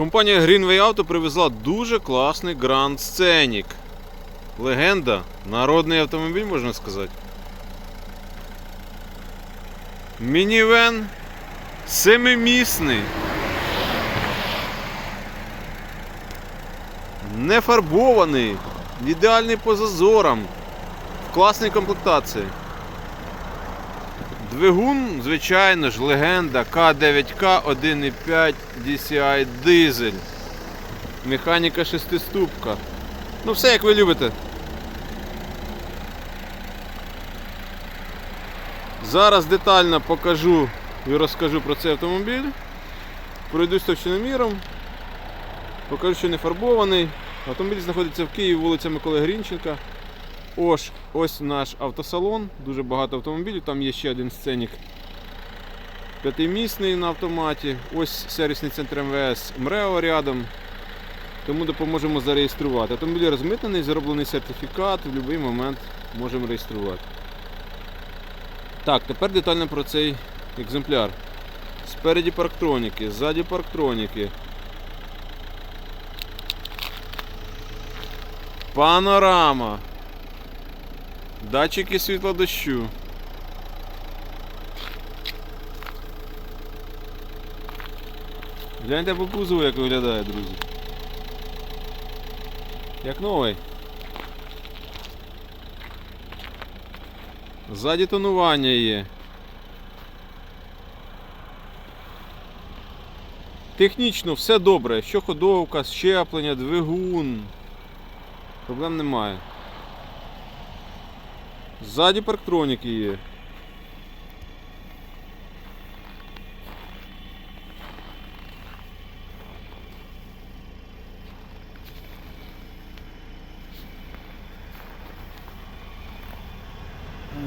Компанія Greenway Auto привезла дуже класний Grand Scenic. Легенда, народний автомобіль, можна сказати. Мінівен семимісний. Не фарбований, ідеальний по зазорам, в класній комплектації. Двигун, звичайно ж, легенда К9К 1.5 DCI дизель. Механіка шестиступка. Ну все як ви любите. Зараз детально покажу і розкажу про цей автомобіль. Пройдусь товщиноміром. Покажу, що не фарбований. Автомобіль знаходиться в Києві, вулиця Миколи Грінченка. Ось, ось наш автосалон, дуже багато автомобілів, там є ще один сценік п'ятимісний на автоматі. Ось сервісний центр МВС МРЕО рядом. Тому допоможемо зареєструвати. Автомобіль розмитнений, зроблений сертифікат, в будь-який момент можемо реєструвати. Так, тепер детально про цей екземпляр. Спереді парктроніки, ззаді парктроніки. Панорама. Датчики світла дощу. Гляньте по кузову, як виглядає, друзі. Як новий. Ззаді тонування є. Технічно все добре. Що ходовка, щеплення, двигун. Проблем немає. Ззаді парктроніки є.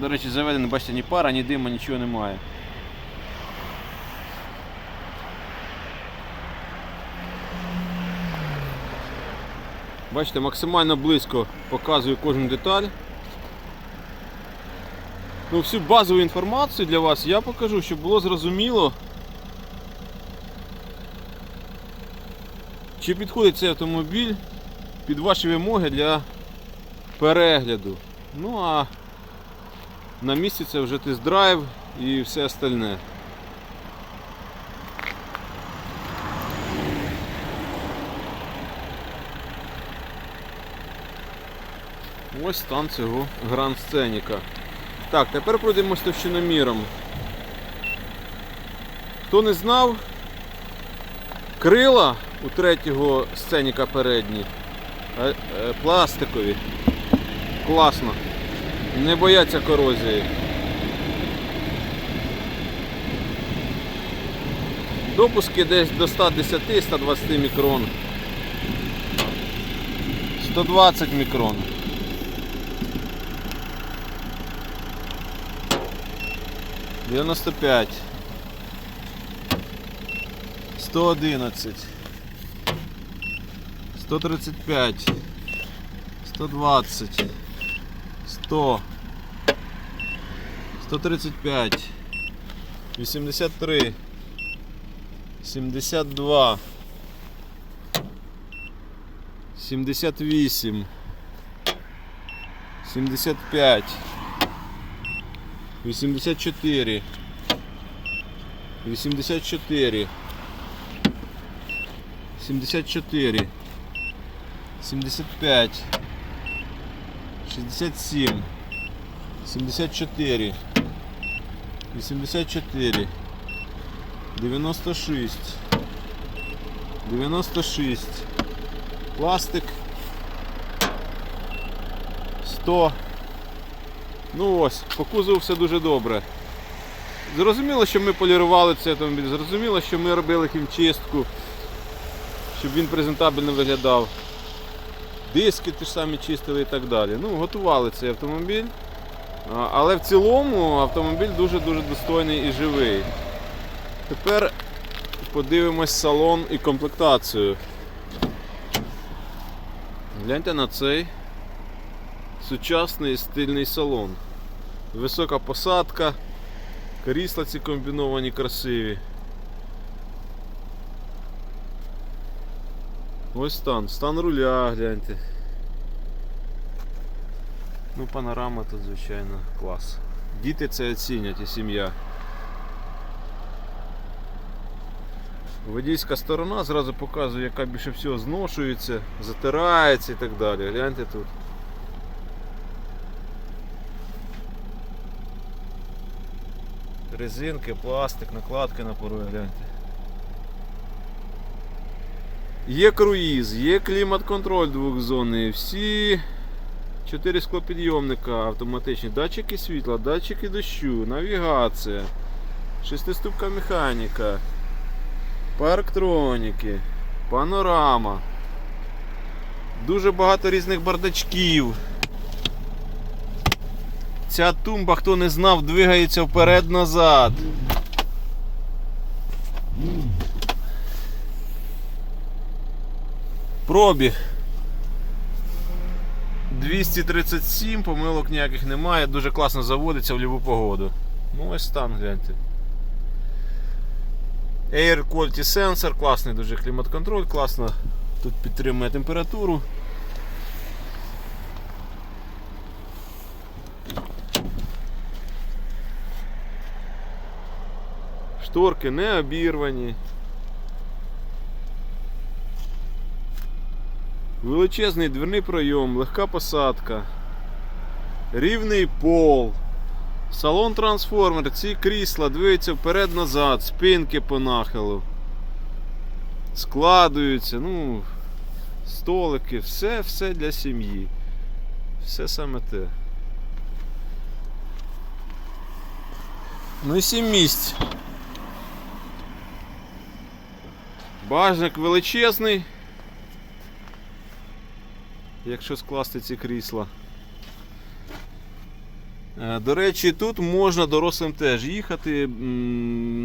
До речі, заведено, бачите, ні пара, ні дима, нічого немає. Бачите, максимально близько показую кожну деталь. Ну, всю базову інформацію для вас я покажу, щоб було зрозуміло, чи підходить цей автомобіль під ваші вимоги для перегляду. Ну а на місці це вже тест-драйв і все остальне. Ось стан цього гранд сценіка. Так, тепер пройдемо з товщиноміром. Хто не знав, крила у третього сценіка передні е, е, пластикові. Класно. Не бояться корозії. Допуски десь до 110-120 мікрон. 120 мікрон. 95. 111. 135. 120. 100. 135. 83. 72. 78. 75. 84 84 74 75 67 74 84 96 96 пластик. 100 Ну ось, по кузову все дуже добре. Зрозуміло, що ми полірували цей автомобіль, зрозуміло, що ми робили хімчистку, щоб він презентабельно виглядав. Диски ті ж самі чистили і так далі. Ну, готували цей автомобіль. Але в цілому автомобіль дуже-дуже достойний і живий. Тепер подивимось салон і комплектацію. Гляньте на цей сучасний стильний салон. Висока посадка, крісла ці комбіновані красиві. Ось стан, стан руля, гляньте. Ну, панорама тут, звичайно, клас. Діти це оцінять і сім'я. Водійська сторона зразу показує, яка більше всього зношується, затирається і так далі. Гляньте тут. Резинки, пластик, накладки на порої, гляньте. Є круїз, є клімат-контроль двохзонний, всі чотири склопідйомника автоматичні, датчики світла, датчики дощу, навігація, шестиступка механіка, парктроніки, панорама. Дуже багато різних бардачків. Ця тумба, хто не знав, двигається вперед-назад. Пробіг 237, помилок ніяких немає, дуже класно заводиться в любу погоду. Ну ось стан гляньте. Air Quality Sensor, класний дуже клімат-контроль, класно тут підтримує температуру. Шторки не обірвані. Величезний дверний пройом, легка посадка, рівний пол, салон трансформер, ці крісла двигаються вперед-назад, спинки по нахилу, складуються, ну, столики, все, все для сім'ї. Все саме те. Ну і сім місць. Багажник величезний якщо скласти ці крісла. Е, До речі, тут можна дорослим теж їхати,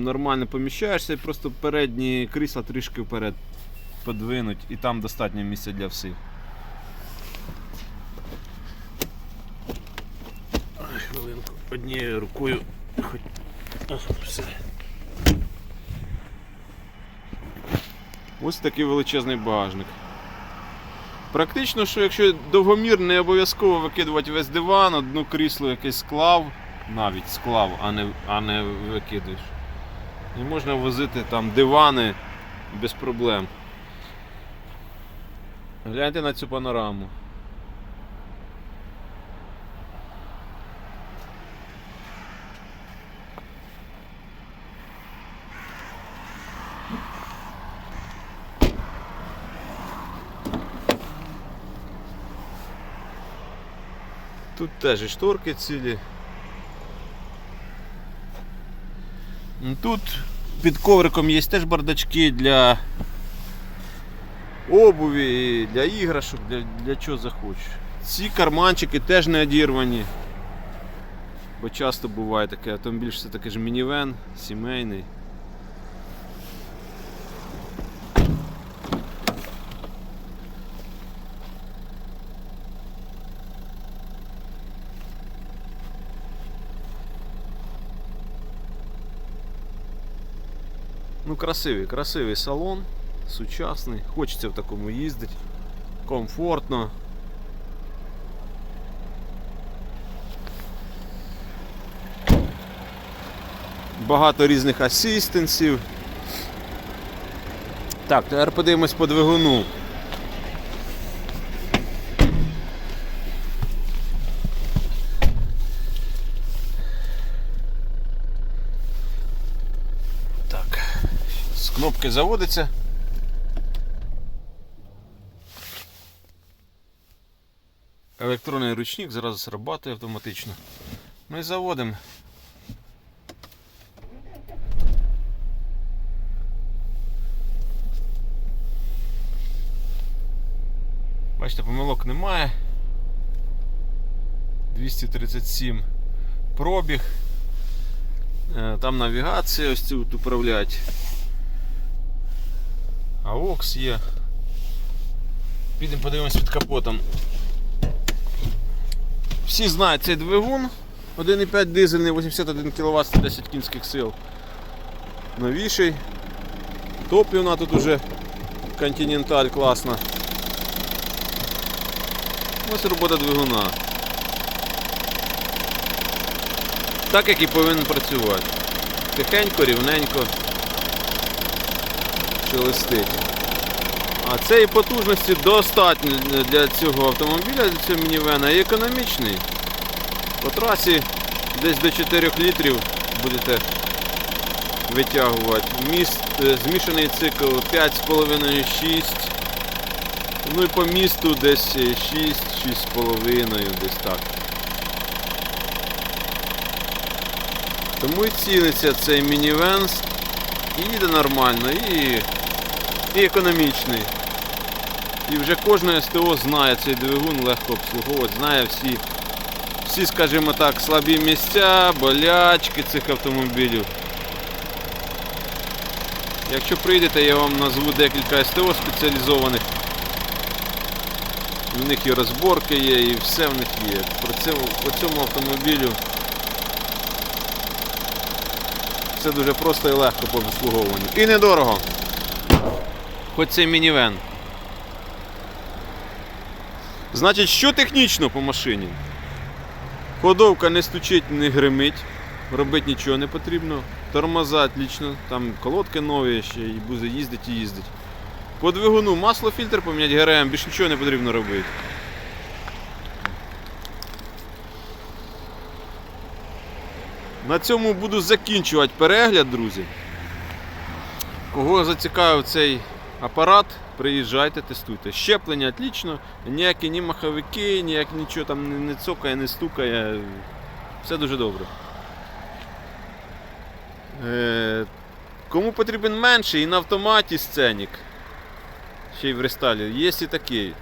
нормально поміщаєшся, просто передні крісла трішки вперед подвинуть і там достатньо місця для всіх. Хвилинку, однією рукою хоч. Ах, все. Ось такий величезний багажник. Практично, що якщо довгомір, не обов'язково викидувати весь диван, одну крісло якесь склав, навіть склав, а не, а не викидаєш. І можна возити там дивани без проблем. Гляньте на цю панораму. Теж і шторки цілі. Тут під ковриком є теж бардачки для обуві, для іграшок, для, для чого захочеш. Ці карманчики теж не одірвані. Бо часто буває таке, автомобіль все таки ж мінівен, сімейний. Ну, красивий, красивий салон, сучасний, хочеться в такому їздити, комфортно. Багато різних асистенсів. Так, тепер подивимось по двигуну. Так, з кнопки заводиться. Електронний ручник зараз працює автоматично. Ми заводимо. Бачите, помилок немає. 237 пробіг. Е, Там навігація ось тут управлять. AUX є. Підемо подивимось під капотом. Всі знають цей двигун. 1,5 дизельний, 81 кВт, 110 кінських сил. Новіший. Топлівна тут уже Continental класна. Ось робота двигуна. Так як і повинен працювати. Тихенько, рівненько. Шелестить. А цієї потужності достатньо для цього автомобіля, для цього мінівена і економічний. По трасі десь до 4 літрів будете витягувати. Міст, е, змішаний цикл 5,5-6. Ну і по місту десь 6-6,5, десь так. Тому і ціниться цей мінівенс. І їде нормально, і, і економічний. І вже кожне СТО знає цей двигун, легко обслуговувати, знає всі, всі, скажімо так, слабі місця, болячки цих автомобілів. Якщо прийдете, я вам назву декілька СТО спеціалізованих. У них і розборки є, і все в них є. Про це, по цьому автомобілю все дуже просто і легко по обслуговуванню. І недорого. Хоч це мінівен. Значить, що технічно по машині? Ходовка не стучить, не гримить, робити нічого не потрібно. Тормоза отлично, там колодки нові ще і буде їздити і їздить. По двигуну масло фільтр поміняти ГРМ, більше нічого не потрібно робити. На цьому буду закінчувати перегляд, друзі. Кого зацікавив цей апарат, приїжджайте, тестуйте. Щеплення отлично, ніякі ні маховики, ніяк нічого там не- цокає, не стукає. Все дуже добре. Е, кому потрібен менший і на автоматі сценік. Ще й в рестайлі. Є і такий.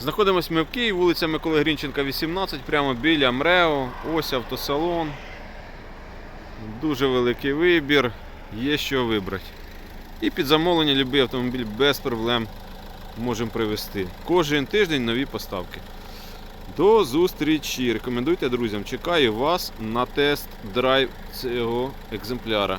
Знаходимося ми в Києві, вулиця Миколи Грінченка, 18, прямо біля МРЕО. Ось автосалон. Дуже великий вибір, є що вибрати. І під замовлення будь-який автомобіль без проблем можемо привезти. Кожен тиждень нові поставки. До зустрічі! Рекомендуйте друзям. Чекаю вас на тест-драйв цього екземпляра.